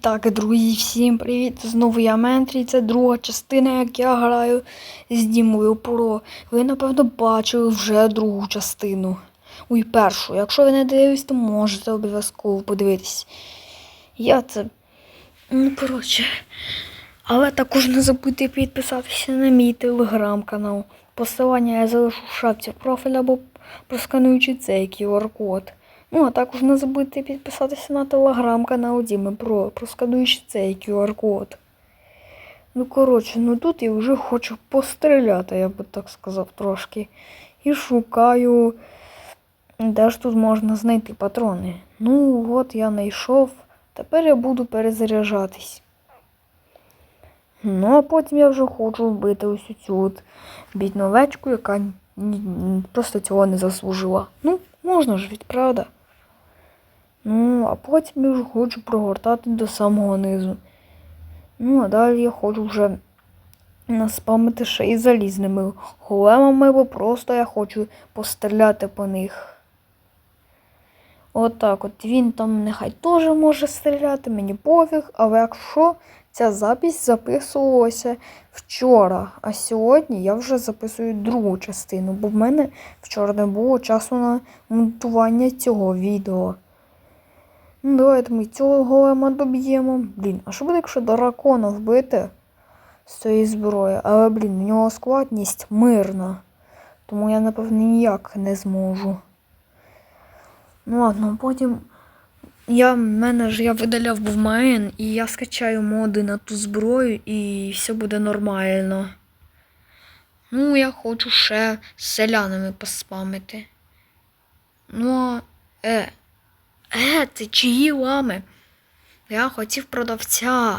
так, друзі, всім привіт! Знову я Ментрі. Це друга частина, як я граю з Дімою Про. Ви, напевно, бачили вже другу частину. Ой, першу. Якщо ви не дивились, то можете обов'язково подивитись. Я це. Ну, коротше. Але також не забудьте підписатися на мій телеграм-канал. Посилання я залишу в шапці профіля або проскануючи цей QR-код. Ну, а також не забудьте підписатися на телеграм-канал Діми Про, проскануючи цей QR-код. Ну, коротше, ну тут я вже хочу постріляти, я би так сказав трошки. І шукаю, де ж тут можна знайти патрони. Ну, от я знайшов. Тепер я буду перезаряджатись. Ну, а потім я вже хочу вбити ось цю от бідну овечку, яка просто цього не заслужила. Ну, можна ж ведь, правда? Ну, а потім я вже хочу прогортати до самого низу. Ну, а далі я хочу вже наспамити ще й залізними големами, бо просто я хочу постріляти по них. Отак от він там нехай теж може стріляти, мені пофіг, але якщо ця запись записувалася вчора, а сьогодні я вже записую другу частину, бо в мене вчора не було часу на монтування цього відео. Ну, давайте ми цього голема доб'ємо. Блін, а що буде, якщо дракона вбити з цієї зброї? Але, блін, в нього складність мирна. Тому я, напевно, ніяк не зможу. Ну ладно, потім. Я, мене ж я видаляв був майн, і я скачаю моди на ту зброю, і все буде нормально. Ну, я хочу ще з селянами поспамити. Ну, а, е. Е, ти чиї лами? Я хотів продавця.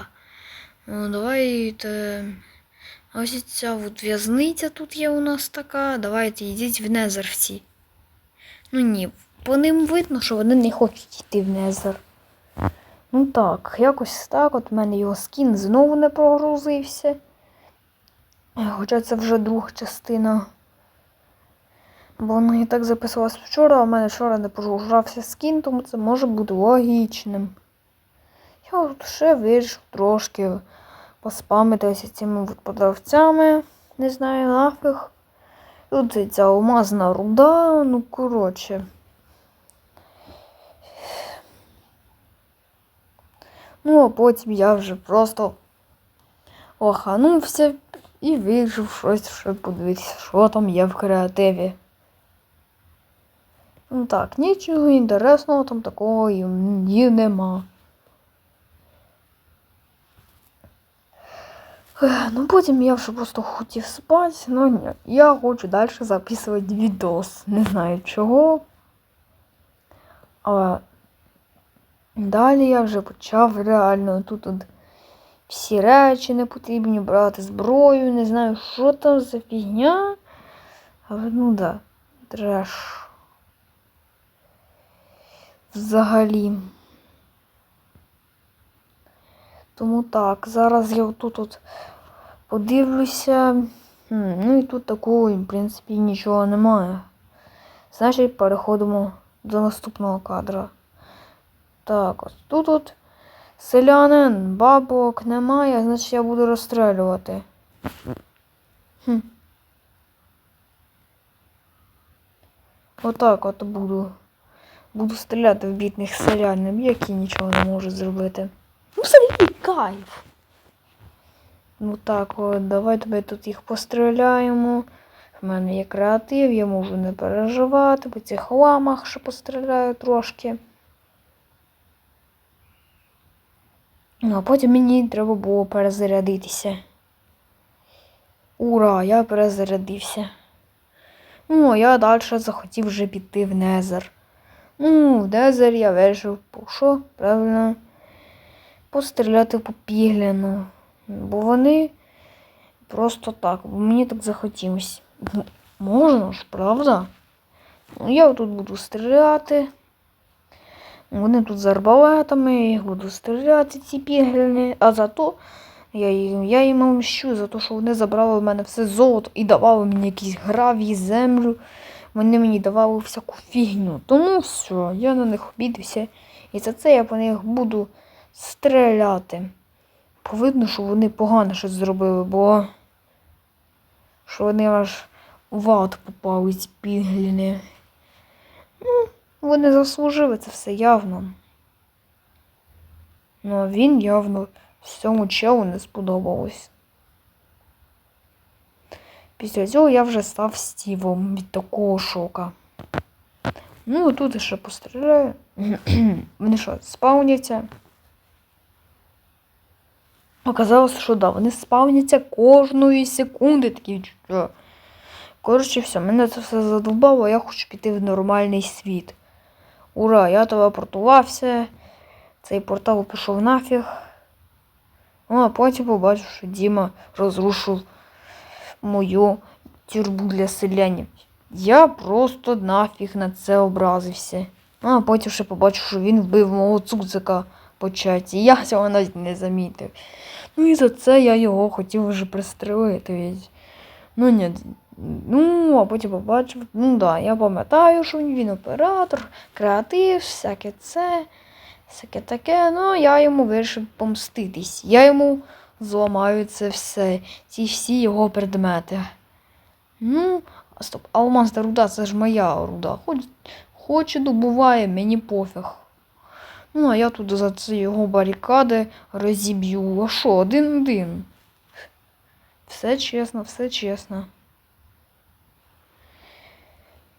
Ну, давайте. Ось ця от в'язниця тут є у нас така. Давайте йдіть в Незер всі. Ну ні, по ним видно, що вони не хочуть йти в Незер. Ну так, якось так. От в мене його скін знову не прогрузився. Е, Хоча це вже друга частина. Бо воно і так записалось вчора, а в мене вчора не прогружався скін, тому це може бути логічним. Я от ще вирішив трошки поспамитися цими продавцями. Не знаю нафіг. Тут ця алмазна руда, ну коротше. Ну, а потім я вже просто оханувся і вирішив щось ще подивитися, що там є в креативі. Ну так, нічого інтересного там такого і нема. Ну потім я вже просто хотів спати, ну ні, я хочу далі записувати відос. Не знаю чого. Але далі я вже почав реально тут от всі речі не потрібні брати зброю, не знаю, що там за фігня. Але ну да, треш. Взагалі. Тому так, зараз я тут от подивлюся. Ну і тут такого, в принципі, нічого немає. Значить, переходимо до наступного кадра. Так, ось тут от селянин, бабок немає, значить я буду розстрелювати. Хм. Отак от буду. Буду стріляти в бідних селянин, які нічого не можуть зробити. Ну, взагалі кайф. Ну так, от, давайте ми тут їх постріляємо. В мене є креатив, я можу не переживати, по цих ламах ще постріляю трошки. Ну, а потім мені треба було перезарядитися. Ура, я перезарядився. Ну, а я далі захотів вже піти в Незер. Ну, в Незер я вирішив, що, правильно, постріляти по пігляну. Бо вони просто так, бо мені так захотілося. Можна ж, правда? Ну, я тут буду стріляти. Вони тут з арбалетами, я їх буду стріляти, ці пігляни, а зато я, їм- я їм мщу за те, що вони забрали в мене все золото і давали мені якісь гравії, землю. Вони мені давали всяку фігню. Тому все, я на них обідався. І за це я по них буду стріляти. Повидно, що вони погано щось зробили, бо що вони аж в ад попали ці пігліни. Ну, вони заслужили це все явно. Ну, а він явно всьому челу не сподобалось. Після цього я вже став стівом від такого шока. Ну, тут ще постріляю. Вони що, спавняться? Оказалось, що да, вони спавняться кожної секунди такі. що. Коротше, все, мене це все задовбало, я хочу піти в нормальний світ. Ура, я телепортувався. Цей портал пішов нафіг. Ну, а потім побачив, що Діма розрушив мою тюрбу для селянів. Я просто нафіг на це образився. Ну, а потім ще побачив, що він вбив мого цуцика по чаті. Я цього навіть не замітив. Ну і за це я його хотів вже пристрелити. Ну ні. Ну, а потім побачив. Ну да, я пам'ятаю, що він оператор, креатив, всяке це, всяке таке. Ну, я йому вирішив помститись. Я йому зламаю це все, ці всі його предмети. Ну, стоп, алмазна руда, це ж моя руда. Хоч, хоч і добуває, мені пофіг. Ну, а я тут за ці його барикади розіб'ю. А що, один-один? Все чесно, все чесно.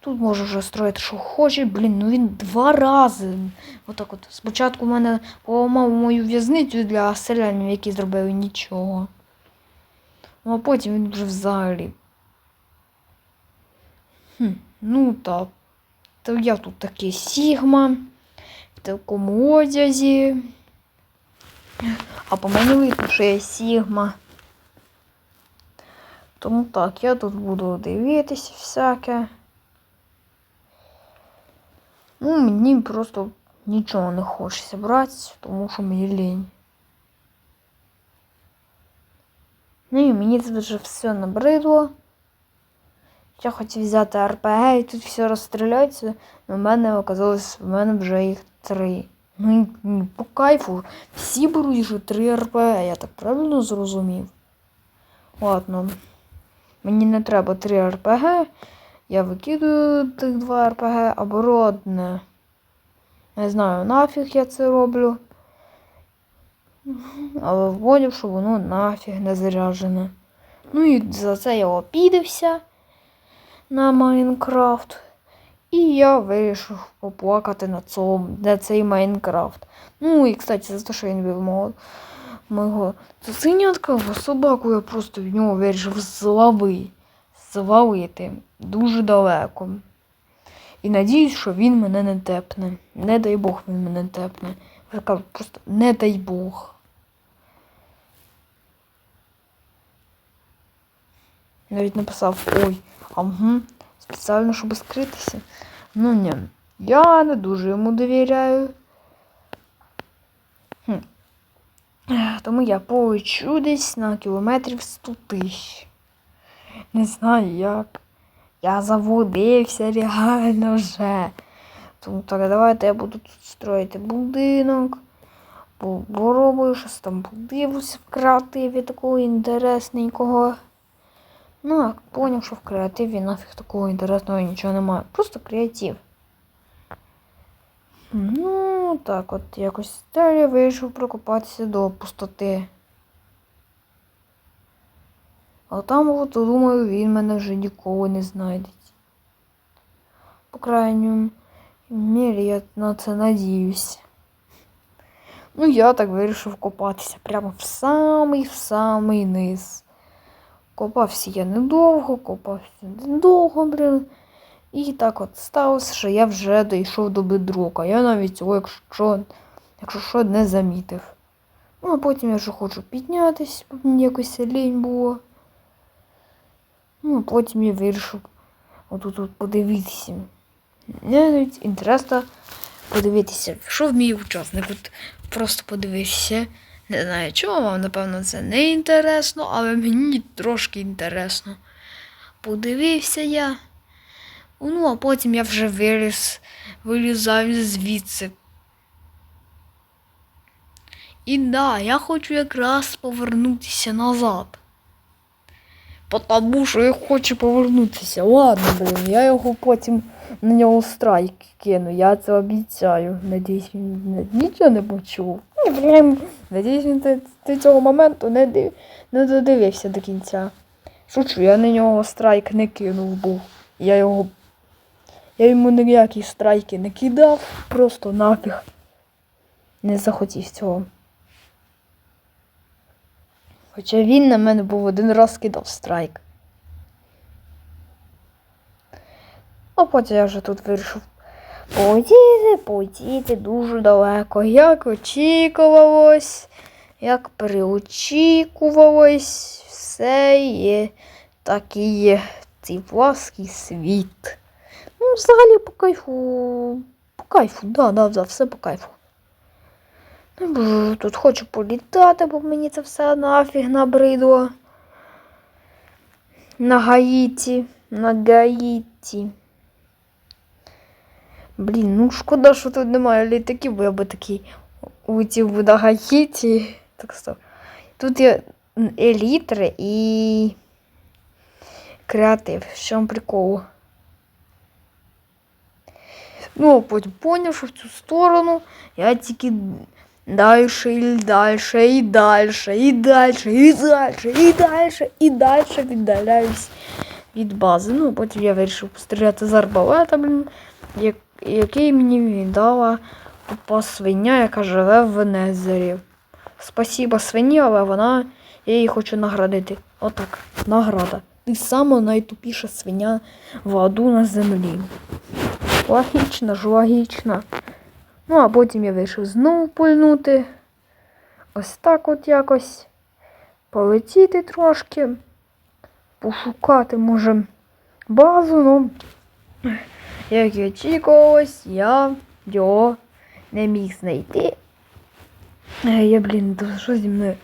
Тут може вже строїти, що хоче. Блін, ну він два рази. Отак от. Спочатку в мене поламав мою в'язницю для селянів, які зробили нічого. Ну а потім він вже взагалі. Хм, ну так. То я тут такий Сігма, в такому одязі. А по мені видно, що я Сігма. Тому так, я тут буду дивитися всяке. Ну, мені просто нічого не хочеться брати, тому що мені лінь. Ну і мені це вже все набридло. Я хотів взяти РПГ і тут все розстріляється, але в мене оказалось, в мене вже їх три. Ну по кайфу. Всі беруть вже три РПГ, я так правильно зрозумів. Ладно. Мені не треба три РПГ. Я викидаю тих два РПГ, беру. Не знаю, нафіг я це роблю. Але вводив, що воно нафіг не заряджене. Ну і за це я обідався на Майнкрафт. І я вирішив поплакати на цьому, на цей Майнкрафт. Ну і, кстати, за те, що він був мого, мого цуценятка, собаку я просто в нього вирішив злови, звалити дуже далеко. І надіюсь, що він мене не тепне. Не дай Бог він мене тепне. Я кажу, просто не дай Бог. Навіть написав ой, ага, спеціально, щоб скритися. Ну ні, я не дуже йому довіряю. Хм. Тому я полечу десь на кілометрів 100 тисяч. Не знаю як. Я заводився реально вже. Тому так, давайте я буду тут строїти будинок. Попробую щось там подивлюся в креативі такого інтересненького. Ну, а поняв, що в креативі нафіг такого інтересного нічого немає. Просто креатив. Ну, так от якось далі вийшов прокопатися до пустоти. А там, от, думаю, він мене вже ніколи не знайде. По крайньому мірі я на це надіюсь. Ну, я так вирішив копатися прямо в самий в самий низ. Копався я недовго, копався недовго, блин. І так от сталося, що я вже дійшов до бедрока. Я навіть цього, якщо якщо що, не замітив. Ну, а потім я вже хочу піднятися, мені якось лінь було. Ну, потім я вирішив отут от подивитися. Навіть інтересно подивитися, що вміє учасник. От просто подивитися. Не знаю, чому вам, напевно, це не інтересно, але мені трошки інтересно. Подивився я. Ну, а потім я вже виліз, вилізав звідси. І да, я хочу якраз повернутися назад. Потому що я хочу повернутися. Ладно, блін, я його потім на нього страйк кину, я це обіцяю. Надіюсь, він нічого не почув. Надіюсь, він до, до цього моменту не, див, не додивився до кінця. Шучу, я на нього страйк не кинув був. Я його. Я йому ніякі страйки не кидав, просто нафіг. Не захотів цього. Хоча він на мене був один раз кидав страйк. А потім я вже тут вирішив полетіти, полетіти дуже далеко. Як очікувалось, як переочікувалось, все є так і є цей плаский світ. Ну, взагалі по кайфу. По кайфу, да, да, да, все по кайфу. Тут хочу політати, бо мені це все нафіг набридло. На Гаїті. На Гаїті. Блін, ну шкода, що тут немає літаків, бо я би такий улетів би на Гаїті. Так що. Тут є елітри і креатив. В чому прикол? Ну, потім поняв, що в цю сторону я тільки дальше і дальше, і дальше, і дальше, і дальше, і дальше, і дальше віддаляюсь від бази. Ну, потім я вирішив постріляти з арбалета, блін, який мені віддала тупа свиня, яка живе в Незері. Спасіба свині, але вона. Я її хочу наградити. Отак, награда. Ти сама найтупіша свиня в аду на землі. Логічно ж, логічно. Ну, а потім я вирішив знову пульнути. Ось так от якось. Полетіти трошки. Пошукати, може, базу, ну. Як і очікувалось, я його не міг знайти. Е, Я, блін, то що зі мною?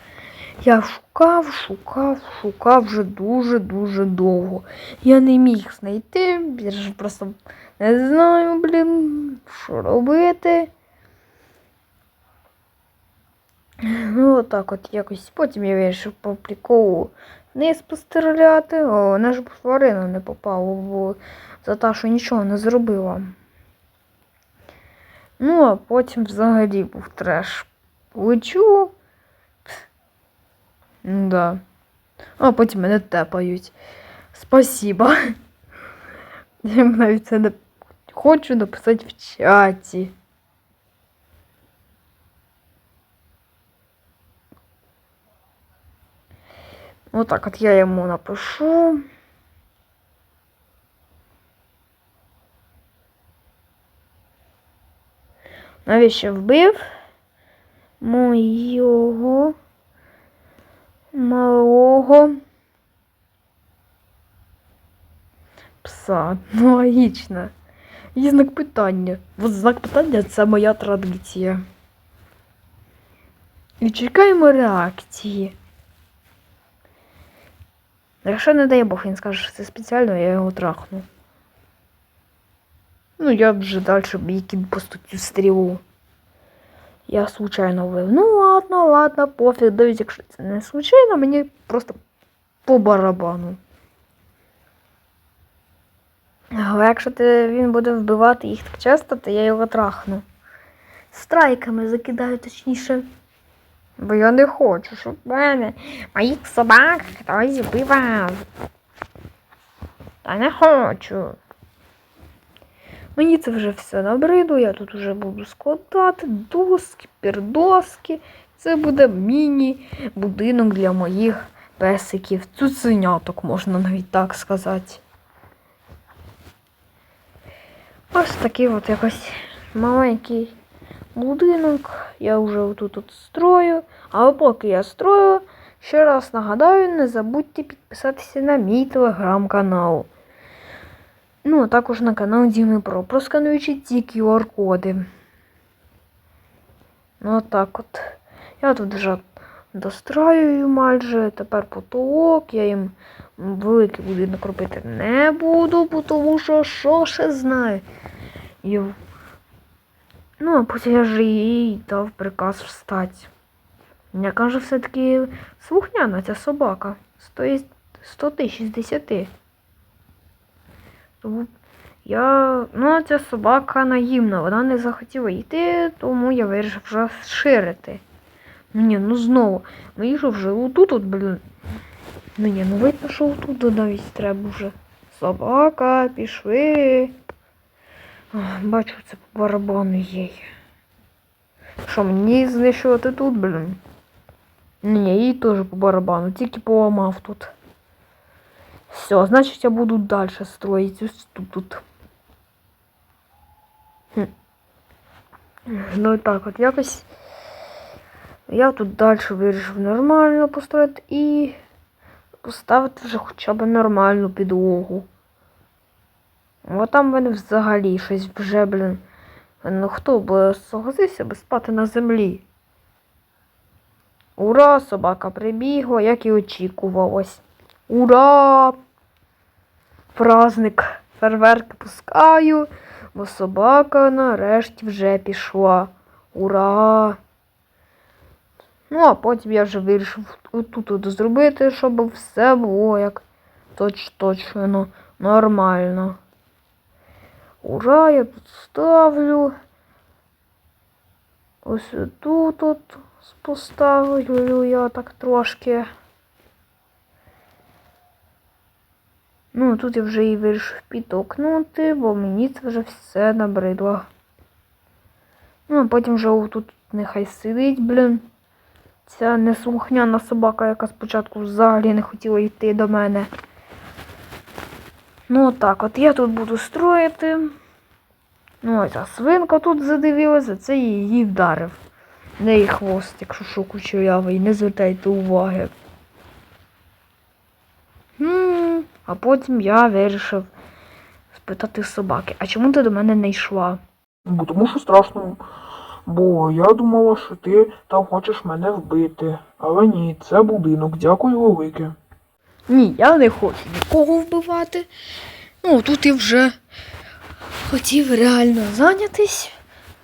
Я шукав, шукав, шукав вже дуже-дуже довго. Я не міг знайти, я ж просто не знаю, блін, що робити. Ну, отак от якось. Потім я вирішив по приколу вниз постріляти. О, вона ж тварину не попала, бо за те, що нічого не зробила. Ну, а потім взагалі був треш. Лечу. Да. А потім мене тепають. Спасіба. Я навіть це не хочу написати в чаті. Отак от я йому напишу. Навіщо вбив моєго малого пса? Ну, логічно. Є знак питання. От знак питання це моя традиція. І чекаємо реакції. Якщо не дай Бог, він скаже, що це спеціально, я його трахну. Ну, я вже далі бійки поступю стрілу. Я случайно вбив. Ну ладно, ладно, пофіг, навіть якщо це не случайно, мені просто по барабану. Але якщо ти, він буде вбивати їх так часто, то я його трахну. Страйками закидаю точніше. Бо я не хочу, щоб в мене моїх собак хтось вбивав. Та не хочу. Мені це вже все набридло, я тут вже буду складати доски, пердоски. Це буде міні-будинок для моїх песиків. Цуценяток, можна навіть так сказати. Ось такий от якось маленький будинок. Я вже отут от строю. Але поки я строю, ще раз нагадаю, не забудьте підписатися на мій телеграм-канал. Ну, а також на канал Діми Про, проскануючи ці QR-коди. Ну, отак от. Я тут вже достраюю майже. Тепер потолок. Я їм великий будинок робити не буду, тому що що ще знаю. І... Ну, а потім я ж їй дав приказ встати. Я кажу, все-таки слухняна ця собака. Стоїть 100 тисяч з 10. Тому я. Ну, ця собака наївна, вона не захотіла йти, тому я вирішив вже ширити. Ну ні, ну знову. Вийшов вже отут, от, блін. Ну ні, ну видно, що отут навіть треба вже. Собака, пішли. Бачу, це по барабану їй. Що, мені знищувати тут, блін? Ні, їй теж по барабану, тільки поламав тут. Все, значить я буду далі строїти ось тут. тут. Хм. Ну так от якось. Я тут далі вирішив нормально построїти і поставити вже хоча б нормальну підлогу. Бо там в взагалі щось вже, блін. Ну хто б согласився би спати на землі? Ура! Собака прибігла, як і очікувалось. Ура! Праздник. Фейерверки пускаю, бо собака нарешті вже пішла. Ура! Ну, а потім я вже вирішив тут зробити, щоб все було як точ точно нормально. Ура, я тут ставлю. Ось тут от поставлю я так трошки. Ну, тут я вже і вирішив підтокнути, бо мені це вже все набридло. Ну, а потім вже тут нехай сидить, блін. Ця неслухняна собака, яка спочатку взагалі не хотіла йти до мене. Ну, так, от я тут буду строїти. Ну, а свинка тут задивилася, це її вдарив. Не її хвост, якщо що кучерявий, не звертайте уваги. Хм, а потім я вирішив спитати собаки, а чому ти до мене не йшла? Бо тому що страшно. Бо я думала, що ти там хочеш мене вбити. Але ні, це будинок. Дякую велике. Ні, я не хочу нікого вбивати. Ну, тут я вже хотів реально зайнятись.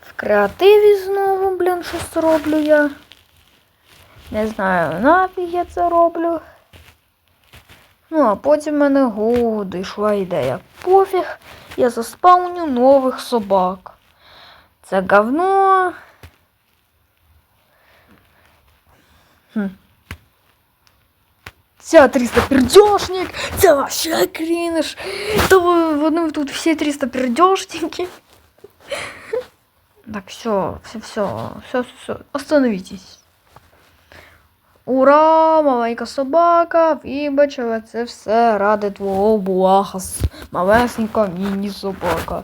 В креативі знову, блін, щось роблю я. Не знаю, нафіг я це роблю. Ну, а потім в мене в голову дійшла ідея. Пофіг, я заспавню нових собак. Це говно. Хм. Ця 300 пердьошник, це вообще крінж. То вони тут всі 300 пердьошники. Так, все, все, все, все, все, остановитесь. Ура, маленька собака, вибач, але це все ради твого блага, малесенька міні-собака.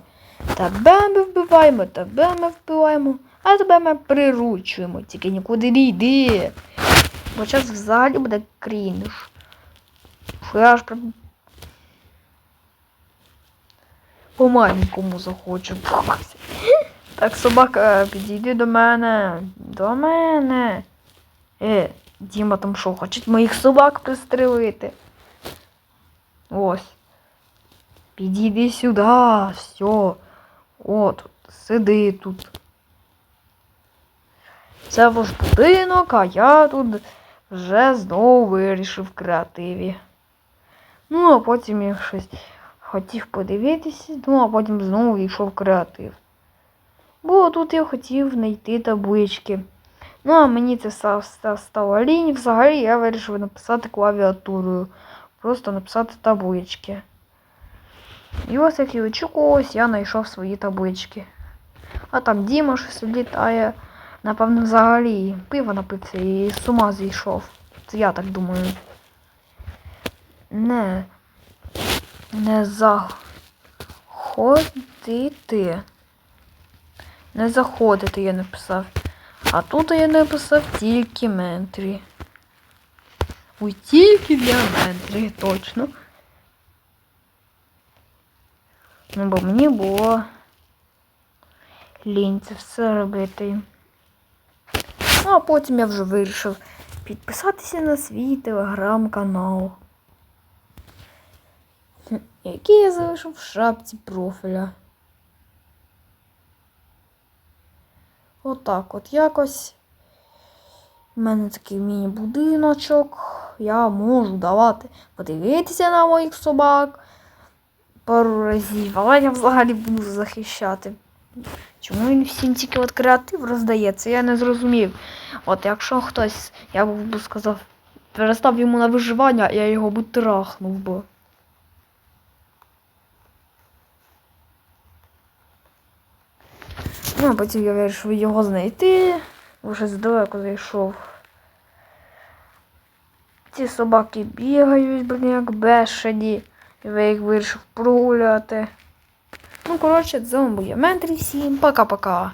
Тебе ми вбиваємо, тебе ми вбиваємо, а тебе ми приручуємо, тільки нікуди не йди. Бо зараз взагалі буде крінж. Що я аж прям по маленькому захочу. Так, собака, підійди до мене. До мене. Е, Діма там що, хочуть моїх собак пристрелити. Ось. Підійди сюди, все. От, сиди тут. Це ваш будинок, а я тут вже знову вирішив в креативі. Ну, а потім я щось хотів подивитися, ну а потім знову йшов креатив. Бо тут я хотів знайти таблички. Ну, а мені це ста- ста- стало лінь. Взагалі я вирішив написати клавіатурою. Просто написати таблички. І ось як і очікувалось, я знайшов свої таблички. А там Діма щось літає. Напевно, взагалі пиво напився і з ума зійшов. Це я так думаю. Не. Не заходити. Не заходити я написав. А тут я написав тільки ментрі. Ой, тільки для ментрі, точно. Ну, бо мені було лінь це все робити. Ну, а потім я вже вирішив підписатися на свій телеграм-канал. Який я залишив в шапці профіля. Отак от якось. У мене такий міні-будиночок. Я можу давати подивитися на моїх собак пару разів, але я взагалі буду захищати. Чому він всім тільки от креатив роздається? Я не зрозумів. От якщо хтось, я б сказав, перестав йому на виживання, я його би трахнув би. Ну, а потім я вирішив його знайти. Вже здалеку зайшов. Ці собаки бігають, блін, як бешені. І я їх вирішив прогуляти. Ну, коротше, це був я Ментрі всім. Пока-пока.